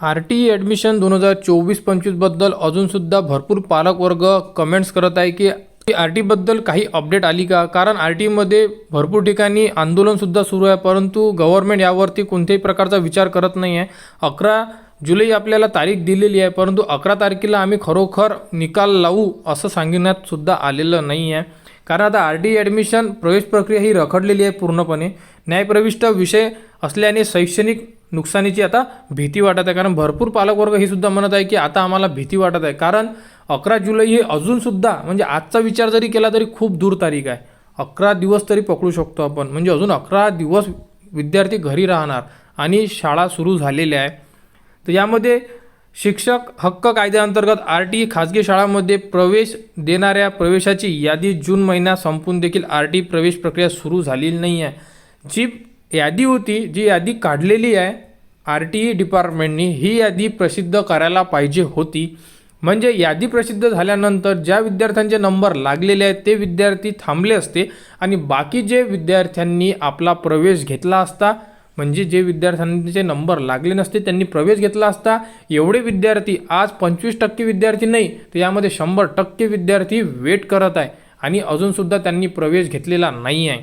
R T E admission दोन हजार चोवीस पंचवीसबद्दल अजूनसुद्धा भरपूर पालकवर्ग कमेंट्स करत आहे की आर टीबद्दल काही अपडेट आली का? कारण आर टीमध्ये भरपूर ठिकाणी आंदोलनसुद्धा सुरू आहे परंतु गव्हर्नमेंट यावरती कोणत्याही प्रकारचा विचार करत नाही आहे अकरा जुलै आपल्याला तारीख दिलेली आहे परंतु अकरा तारखेला आम्ही खरोखर निकाल लावू असं सांगण्यात सुद्धा आलेलं नाही आहे कारण आता आर टी ॲडमिशन प्रवेश प्रक्रिया ही रखडलेली आहे पूर्णपणे. न्यायप्रविष्ट विषय असल्याने शैक्षणिक नुकसानीची आता भीती वाटत आहे. कारण भरपूर पालकवर्ग हे सुद्धा म्हणत आहे की आता आम्हाला भीती वाटत आहे. कारण अकरा जुलै हे अजूनसुद्धा म्हणजे आजचा विचार जरी केला तरी खूप दूर तारीख आहे. अकरा दिवस तरी पकडू शकतो आपण. म्हणजे अजून अकरा दिवस विद्यार्थी घरी राहणार आणि शाळा सुरू झालेल्या आहे. तर यामध्ये शिक्षक हक्क कायद्याअंतर्गत आर टी खाजगी शाळांमध्ये प्रवेश देणाऱ्या प्रवेशाची यादी जून महिना संपून देखील आर टी प्रवेश प्रक्रिया सुरू झालेली नाही आहे जी यादी होती जी यादी काढलेली आहे आर टी ई डिपार्टमेंटनी ही यादी प्रसिद्ध करायला पाहिजे होती. म्हणजे यादी प्रसिद्ध झाल्यानंतर ज्या विद्यार्थ्यांचे नंबर लागलेले आहेत ते विद्यार्थी थांबले असते आणि बाकी जे विद्यार्थ्यांनी आपला प्रवेश घेतला असता म्हणजे जे विद्यार्थ्यांचे नंबर लागले नसते त्यांनी प्रवेश घेतला असता एवढे विद्यार्थी आज पंचवीस टक्के विद्यार्थी नाही तर यामध्ये शंभर टक्के विद्यार्थी वेट करत आहे आणि अजूनसुद्धा त्यांनी प्रवेश घेतलेला नाही आहे.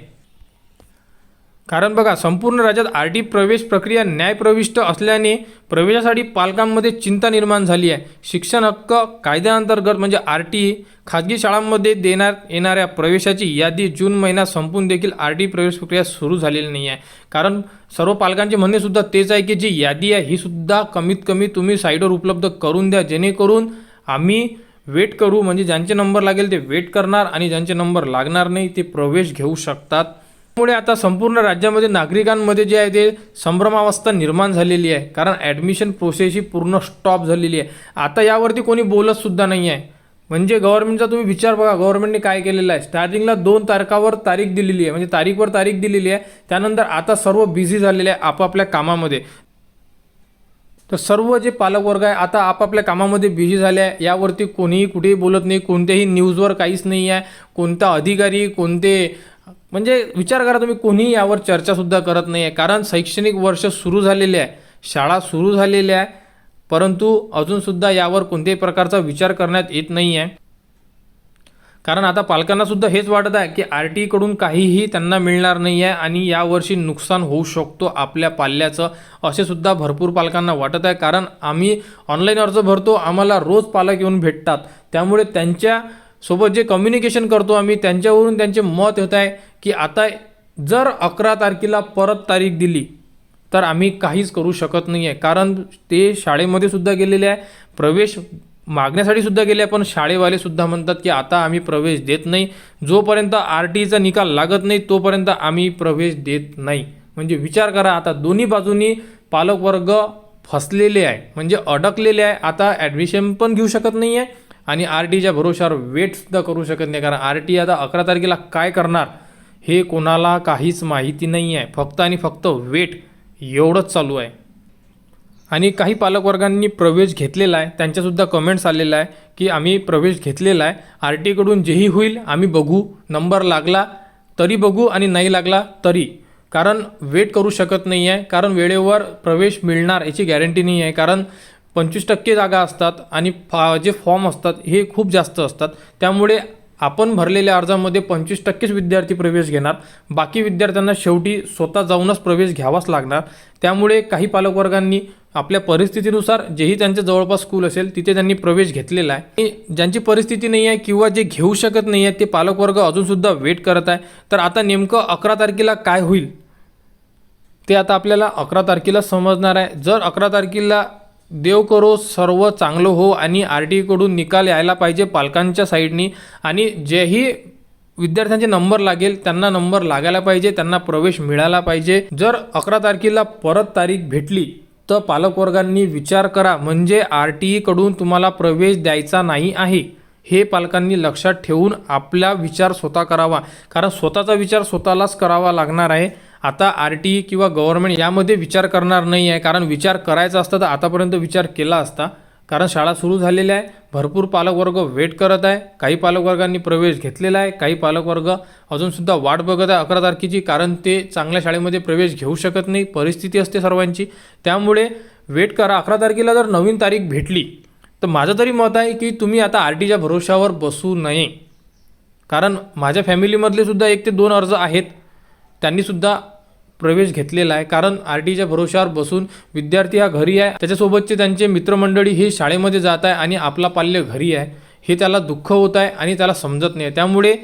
कारण बघा संपूर्ण राज्यात आर टी प्रवेश प्रक्रिया न्यायप्रविष्ट असल्याने प्रवेशासाठी पालकांमध्ये चिंता निर्माण झाली आहे. शिक्षण हक्क कायद्याअंतर्गत म्हणजे आर टी खाजगी शाळांमध्ये देण्यात येणाऱ्या प्रवेशाची यादी जून महिना संपून देखील आर टी प्रवेश प्रक्रिया सुरू झालेली नाही आहे. कारण सर्व पालकांचे म्हणणेसुद्धा तेच आहे की जी यादी आहे ही सुद्धा कमीत कमी तुम्ही साईडवर उपलब्ध करून द्या. जेणेकरून आम्ही वेट करू म्हणजे ज्यांचे नंबर लागेल ते वेट करणार आणि ज्यांचे नंबर लागणार नाही ते प्रवेश घेऊ शकतात. त्यामुळे आता संपूर्ण राज्यामध्ये नागरिकांमध्ये जे आहे ते संभ्रमावस्था निर्माण झालेली आहे. कारण ॲडमिशन प्रोसेस ही पूर्ण स्टॉप झालेली आहे. आता यावरती कोणी बोलतसुद्धा नाही आहे. म्हणजे गव्हर्नमेंटचा तुम्ही विचार बघा गव्हर्नमेंटने काय केलेलं आहे? स्टार्टिंगला दोन तारखावर तारीख दिलेली आहे. म्हणजे तारीखवर तारीख दिलेली आहे. त्यानंतर आता सर्व बिझी झालेले आहे आपापल्या कामामध्ये. तर सर्व जे पालकवर्ग आहे आता आपापल्या कामामध्ये बिझी झाले आहे. यावरती कोणीही कुठेही बोलत नाही. कोणत्याही न्यूजवर काहीच नाही आहे. कोणता अधिकारी कोणते म्हणजे विचार करा तुम्ही कोणीही यावर चर्चासुद्धा करत नाही आहे कारण शैक्षणिक वर्ष सुरू झालेले आहे. शाळा सुरू झालेल्या आहे. परंतु अजूनसुद्धा यावर कोणत्याही प्रकारचा विचार करण्यात येत नाही आहे कारण आता पालकांनासुद्धा हेच वाटत आहे की आर टीकडून काहीही त्यांना मिळणार नाही आहे आणि यावर्षी नुकसान होऊ शकतो आपल्या पाल्याचं असे सुद्धा भरपूर पालकांना वाटत आहे. कारण आम्ही ऑनलाईन अर्ज भरतो आम्हाला रोज पालक येऊन भेटतात. त्यामुळे त्यांच्या सोबत जे कम्युनिकेशन करतो आम्ही त्यांच्यावरून त्यांचे मत होत आहे की आता जर अकरा तारखेला परत तारीख दिली तर आम्ही काहीच करू शकत नाही आहे कारण ते शाळेमध्ये सुद्धा गेलेले आहे प्रवेश मागण्यासाठी सुद्धा गेले आहे, पण शाळेवाले सुद्धा म्हणतात की आता आम्ही प्रवेश देत नाही. जोपर्यंत आर टीचा निकाल लागत नाही तोपर्यंत आम्ही प्रवेश देत नाही. म्हणजे विचार करा आता दोन्ही बाजूनी पालकवर्ग फसलेले आहे म्हणजे अडकलेले आहे. आता ॲडमिशन पण घेऊ शकत नाही आहे आणि आर टीच्या भरोशावर वेटसुद्धा करू शकत नाही. कारण आर टी आता अकरा तारखेला काय करणार हे कोणाला काहीच माहिती नाही आहे. फक्त आणि फक्त वेट एवढंच चालू आहे. आणि काही पालकवर्गांनी प्रवेश घेतलेला आहे. त्यांच्यासुद्धा कमेंट्स आलेला आहे की आम्ही प्रवेश घेतलेला आहे. आर टीकडून जेही होईल आम्ही बघू. नंबर लागला तरी बघू आणि नाही लागला तरी. कारण वेट करू शकत नाही आहे. कारण वेळेवर प्रवेश मिळणार याची गॅरंटी नाही आहे. कारण पंचवीस टक्के जागा असतात आणि फा जे फॉर्म असतात हे खूप जास्त असतात. त्यामुळे आपण भरलेल्या अर्जामध्ये पंचवीस टक्केच विद्यार्थी प्रवेश घेणार. बाकी विद्यार्थ्यांना शेवटी स्वतः जाऊनच प्रवेश घ्यावाच लागणार. त्यामुळे काही पालकवर्गांनी आपल्या परिस्थितीनुसार जेही त्यांच्या जवळपास स्कूल असेल तिथे त्यांनी प्रवेश घेतलेला आहे. आणि ज्यांची परिस्थिती नाही आहे किंवा जे घेऊ शकत नाही आहे ते पालकवर्ग अजूनसुद्धा वेट करत आहे. तर आता नेमकं अकरा तारखेला काय होईल ते आता आपल्याला अकरा तारखेला समजणार आहे. जर अकरा तारखेला देव करो सर्व चांगलं हो आणि आर टी ईकडून निकाल यायला पाहिजे पालकांच्या साईडनी. आणि जेही विद्यार्थ्यांचे नंबर लागेल त्यांना नंबर लागायला पाहिजे त्यांना प्रवेश मिळाला पाहिजे. जर अकरा तारखेला परत तारीख भेटली तर पालकवर्गांनी विचार करा म्हणजे आर टी ईकडून तुम्हाला प्रवेश द्यायचा नाही आहे. हे पालकांनी लक्षात ठेवून आपला विचार स्वतः करावा. कारण स्वतःचा विचार स्वतःलाच करावा लागणार आहे. आता आर टी किंवा गव्हर्नमेंट यामध्ये विचार करणार नाही आहे. कारण विचार करायचा असता तर आतापर्यंत विचार केला असता. कारण शाळा सुरू झालेल्या आहे. भरपूर पालकवर्ग वेट करत आहे. काही पालकवर्गांनी प्रवेश घेतलेला आहे. काही पालकवर्ग अजूनसुद्धा वाट बघत आहे अकरा तारखेची. कारण ते चांगल्या शाळेमध्ये प्रवेश घेऊ शकत नाही. परिस्थिती असते सर्वांची. त्यामुळे वेट करा. अकरा तारखेला जर नवीन तारीख भेटली तर माझं तरी मत आहे की तुम्ही आता आर टीच्या भरोशावर बसू नये. कारण माझ्या फॅमिलीमधले सुद्धा एक ते दोन अर्ज आहेत. त्यांनीसुद्धा प्रवेश घेतलेला आहे. कारण आर टीच्या भरोशावर बसून विद्यार्थी हा घरी आहे. त्याच्यासोबतचे त्यांचे मित्रमंडळी हे शाळेमध्ये जात आहे आणि आपला पाल्य घरी आहे. हे त्याला दुःख होत आहे आणि त्याला समजत नाही. त्यामुळे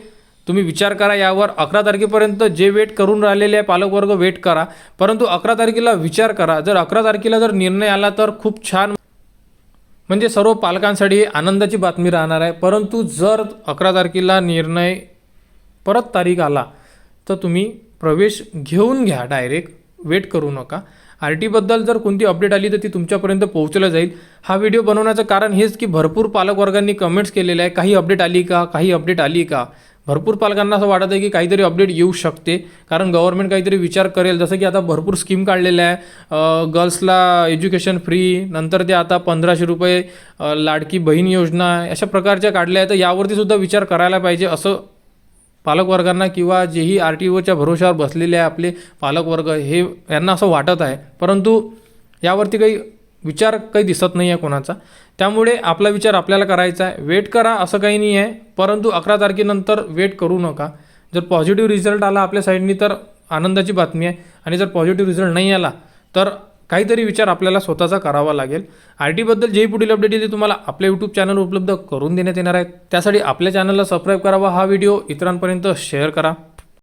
तुम्ही विचार करा यावर. अकरा तारखेपर्यंत जे वेट करून राहिलेले आहे पालकवर्ग वेट करा. परंतु अकरा तारखेला विचार करा. जर अकरा तारखेला जर निर्णय आला तर खूप छान. म्हणजे सर्व पालकांसाठी आनंदाची बातमी राहणार आहे. परंतु जर अकरा तारखेला निर्णय परत तारीख आला तर तुम्ही प्रवेश घेऊन घ्या डायरेक्ट वेट करू नका. आर टीबद्दल जर कोणती अपडेट आली तर ती तुमच्यापर्यंत पोहोचलं जाईल. हा व्हिडिओ बनवण्याचं कारण हेच की भरपूर पालकवर्गांनी कमेंट्स केलेले आहे काही अपडेट आली का? काही अपडेट आली का? भरपूर पालकांना असं वाटत आहे की काहीतरी अपडेट येऊ शकते. कारण गव्हर्नमेंट काहीतरी विचार करेल. जसं की आता भरपूर स्कीम काढलेल्या आहे गर्ल्सला एज्युकेशन फ्री नंतर ते आता पंधराशे रुपये लाडकी बहीण योजना अशा प्रकारच्या काढल्या आहेत. तर यावरती सुद्धा विचार करायला पाहिजे असं पालकवर्गांना किंवा जेही आर टी ओच्या भरोशावर बसलेले आहे आपले पालकवर्ग हे यांना असं वाटत आहे. परंतु यावरती काही विचार काही दिसत नाही आहे कोणाचा. त्यामुळे आपला विचार आपल्याला करायचा आहे. वेट करा असं काही नाही आहे परंतु अकरा तारखेनंतर वेट करू नका. जर पॉझिटिव्ह रिझल्ट आला आपल्या साईडनी तर आनंदाची बातमी आहे. आणि जर पॉझिटिव्ह रिझल्ट नाही आला तर काहीतरी विचार आपल्याला स्वतःचा करावा लागेल. आर टीबद्दल जे पुढील अपडेट येते तुम्हाला आपल्या यूट्यूब चॅनल उपलब्ध करून देण्यात येणार आहेत त्यासाठी आपल्या चॅनलला सबस्क्राईब करावा हा व्हिडिओ इतरांपर्यंत शेअर करा.